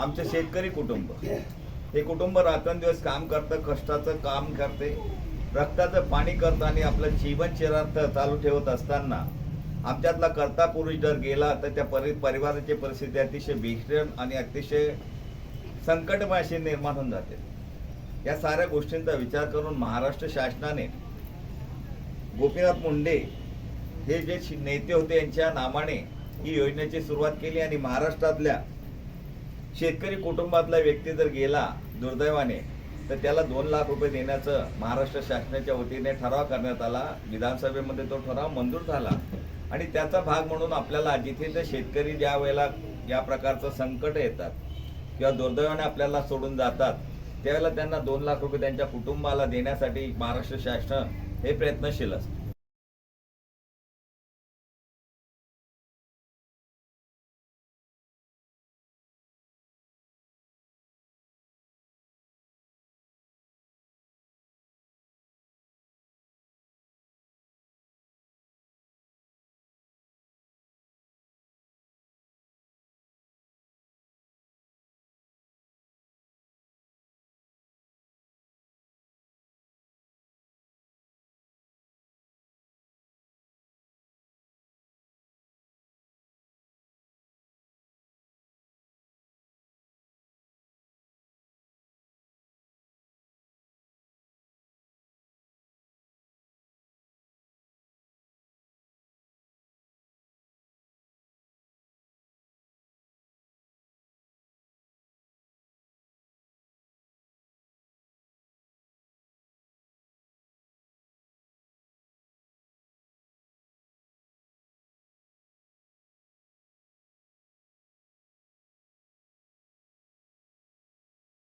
आमचं शेतकरी कुटुंब. हे कुटुंब रात्रंदिवस काम करतं कष्टाचं काम करते. रक्ताचं पाणी करतं आणि आपलं जीवन चिरार्थ चालू ठेवत असताना आमच्यातला कर्ता पुरुष जर गेला तर त्या परि परिवाराची परिस्थिती अतिशय भीषण आणि अतिशय संकटमय अशी निर्माण होऊन जाते. या साऱ्या गोष्टींचा विचार करून महाराष्ट्र शासनाने गोपीनाथ मुंडे हे जे नेते होते यांच्या नामाने ही योजनेची सुरुवात केली आणि महाराष्ट्रातल्या शेतकरी कुटुंबातला व्यक्ती जर गेला दुर्दैवाने तर त्याला दोन लाख रुपये देण्याचं महाराष्ट्र शासनाच्या वतीने ठराव करण्यात आला. विधानसभेमध्ये तो ठराव मंजूर झाला. आणि त्याचा भाग म्हणून आपल्याला जिथे ते शेतकरी ज्या वेळेला या प्रकारचं संकट येतात किंवा दुर्दैवाने आपल्याला सोडून जातात त्यावेळेला त्यांना दोन लाख रुपये त्यांच्या कुटुंबाला देण्यासाठी महाराष्ट्र शासन हे प्रयत्नशील असतं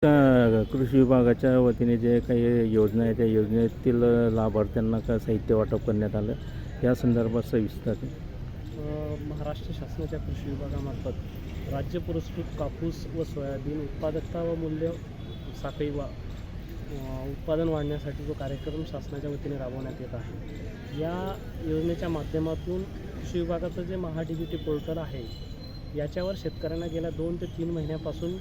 कृषी विभागाच्या वतीने जे काही योजना आहे त्या योजनेतील लाभार्थ्यांना का साहित्य वाटप करण्यात आलं? या संदर्भात सविस्तर. महाराष्ट्र शासनाच्या कृषी विभागामार्फत राज्य पुरस्कृत कापूस व सोयाबीन उत्पादकता व मूल्य साखळी वा उत्पादन वाढण्यासाठी जो कार्यक्रम शासनाच्या वतीने राबवण्यात येत आहे. या योजनेच्या माध्यमातून कृषी विभागाचं जे महा पोर्टल आहे याच्यावर शेतकऱ्यांना गेल्या दोन ते तीन महिन्यापासून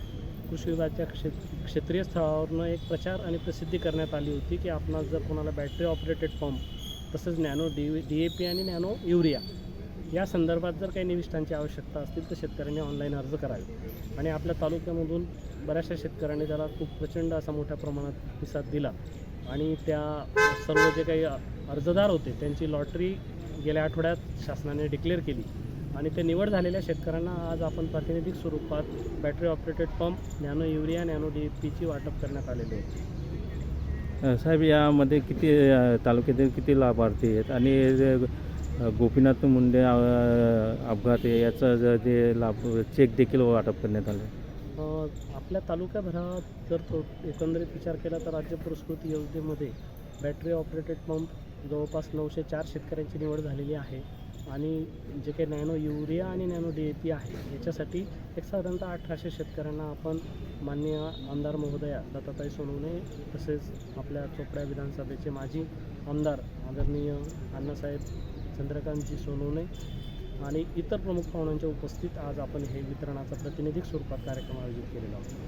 कृषी विभागाच्या क्षेत क्षेत्रीय स्थळावरनं एक प्रचार आणि प्रसिद्धी करण्यात आली होती की आपणास जर कोणाला बॅटरी ऑपरेटेड पंप तसंच nano D D A P आणि नॅनो युरिया या संदर्भात जर काही निविष्ठांची आवश्यकता असतील तर शेतकऱ्यांनी ऑनलाईन अर्ज करावे. आणि आपल्या तालुक्यामधून बऱ्याचशा शेतकऱ्यांनी त्याला खूप प्रचंड असा मोठ्या प्रमाणात प्रतिसाद दिला. आणि त्या सर्व जे काही अर्जदार होते त्यांची लॉटरी गेल्या आठवड्यात शासनाने डिक्लेअर केली. आणि ते निवड झालेल्या शेतकऱ्यांना आज आपण प्रातिनिधिक स्वरूपात battery operated pump nano urea nano D पीची वाटप करण्यात आलेले आहे. साहेब यामध्ये किती तालुक्यातील किती लाभार्थी आहेत? आणि गोपीनाथ मुंडे अपघात आहे याचा ज- जे लाभ चेक देखील वाटप करण्यात आलं. आपल्या तालुक्याभरात जर तो एकंदरीत विचार केला तर राज्य पुरस्कृत योजनेमध्ये बॅटरी ऑपरेटेड पंप जवळपास नऊशे चार शेतकऱ्यांची निवड झालेली आहे. आणि जे काही नॅनो युरिया आणि नॅनो डी ए पी आहे याच्यासाठी एक साधारणतः अठराशे शेतकऱ्यांना आपण माननीय आमदार महोदया दत्ताताई सोनवणे तसेच आपल्या चोपड्या विधानसभेचे माजी आमदार आदरणीय अण्णासाहेब चंद्रकांतजी सोनवणे आणि इतर प्रमुख पाहुण्यांच्या उपस्थित आज आपण हे वितरणाचा प्रातिनिधिक स्वरूपात कार्यक्रम आयोजित केलेला होता.